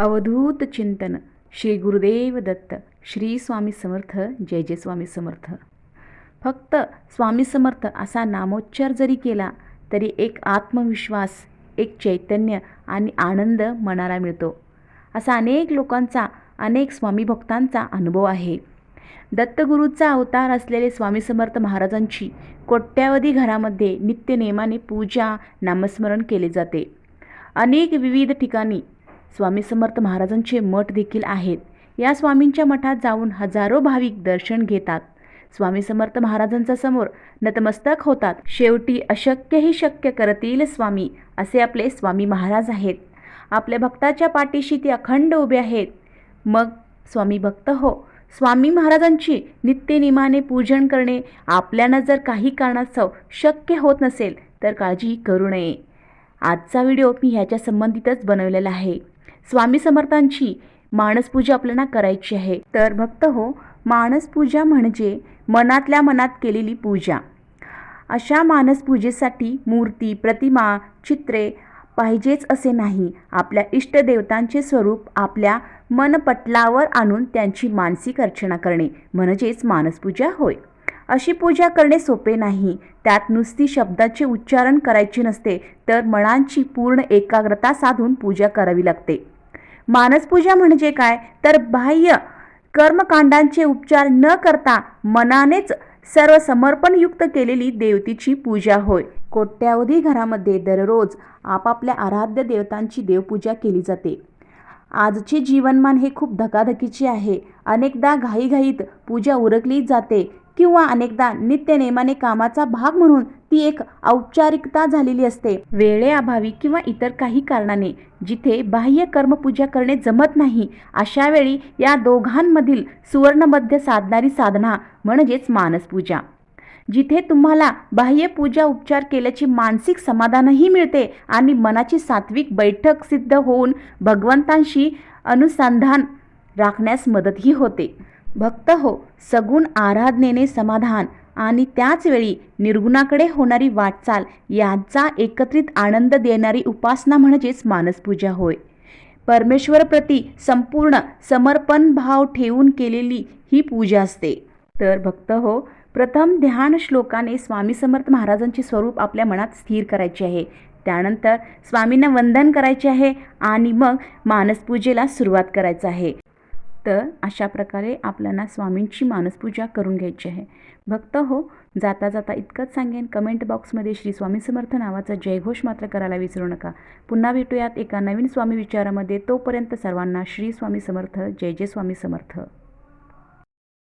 अवधूत चिंतन श्री गुरुदेव दत्त श्री स्वामी समर्थ जय जय स्वामी समर्थ. फक्त स्वामी समर्थ असा नामोच्चार जरी केला तरी एक आत्मविश्वास एक चैतन्य आणि आनंद मनाला मिळतो. असा अनेक लोकांचा अनेक स्वामी भक्तांचा अनुभव आहे. दत्तगुरूचा अवतार असलेले स्वामी समर्थ महाराजांची कोट्यावधी घरामध्ये नित्यनेमाने पूजा नामस्मरण केले जाते. अनेक विविध ठिकाणी स्वामी समर्थ महाराजांचे मठ देखील आहेत. या स्वामींच्या मठात जाऊन हजारो भाविक दर्शन घेतात. स्वामी समर्थ महाराजांच्या समोर नतमस्तक होतात. शेवटी अशक्यही शक्य करतील स्वामी असे आपले स्वामी महाराज आहेत. आपल्या भक्ताच्या पाठीशी ते अखंड उभे आहेत. मग स्वामी भक्त हो स्वामी महाराजांची नित्यनिमाने पूजन करणे आपल्याला जर काही कारणास्तव शक्य होत नसेल तर काळजी करू नये. आजचा व्हिडिओ मी ह्याच्या संबंधितच बनवलेला आहे. स्वामी समर्थांची मानसपूजा आपल्याला करायची आहे. तर भक्त हो मानसपूजा म्हणजे मनातल्या मनात केलेली पूजा. अशा मानसपूजेसाठी मूर्ती प्रतिमा चित्रे पाहिजेच असे नाही. आपल्या इष्टदेवतांचे स्वरूप आपल्या मनपटलावर आणून त्यांची मानसिक अर्चना करणे म्हणजेच मानसपूजा होय. अशी पूजा करणे सोपे नाही. त्यात नुसती शब्दाचे उच्चारण करायचे नसते तर मनांची पूर्ण एकाग्रता साधून पूजा करावी लागते. मानसपूजा म्हणजे काय? तर बाह्य कर्मकांडांचे उपचार न करता मनानेच सर्व समर्पणयुक्त केलेली देवतेची पूजा होय. कोट्यावधी घरामध्ये दररोज आपापल्या आराध्य देवतांची देवपूजा केली जाते. आजचे जीवनमान हे खूप धकाधकीचे आहे. अनेकदा घाईघाईत पूजा उरकली जाते किंवा अनेकदा नित्यनेमाने कामाचा भाग म्हणून ती एक औपचारिकता झालेली असते. वेळेअभावी किंवा इतर काही कारणाने जिथे बाह्य कर्मपूजा करणे जमत नाही अशा वेळी या दोघांमधील सुवर्णमध्य साधणारी साधना म्हणजेच मानसपूजा. जिथे तुम्हाला बाह्य पूजा उपचार केल्याची मानसिक समाधानही मिळते आणि मनाची सात्विक बैठक सिद्ध होऊन भगवंतांशी अनुसंधान राखण्यास मदतही होते. भक्त हो सगुण आराधनेने समाधान आणि त्याचवेळी निर्गुणाकडे होणारी वाटचाल यांचा एकत्रित आनंद देणारी उपासना म्हणजेच मानसपूजा होय. परमेश्वरप्रती संपूर्ण समर्पण भाव ठेवून केलेली ही पूजा असते. तर भक्त हो प्रथम ध्यान श्लोकाने स्वामी समर्थ महाराजांचे स्वरूप आपल्या मनात स्थिर करायचे आहे. त्यानंतर स्वामींना वंदन करायचे आहे आणि मग मानसपूजेला सुरुवात करायचं आहे. तर अशा प्रकारे आपल्याला स्वामींची मानसपूजा करून घ्यायची आहे. भक्त हो जाता जाता इतकंच सांगेन कमेंट बॉक्समध्ये श्री स्वामी समर्थ नावाचा जयघोष मात्र करायला विसरू नका. पुन्हा भेटूयात एका नवीन स्वामी विचारामध्ये. तोपर्यंत सर्वांना श्री स्वामी समर्थ जय जय स्वामी समर्थ.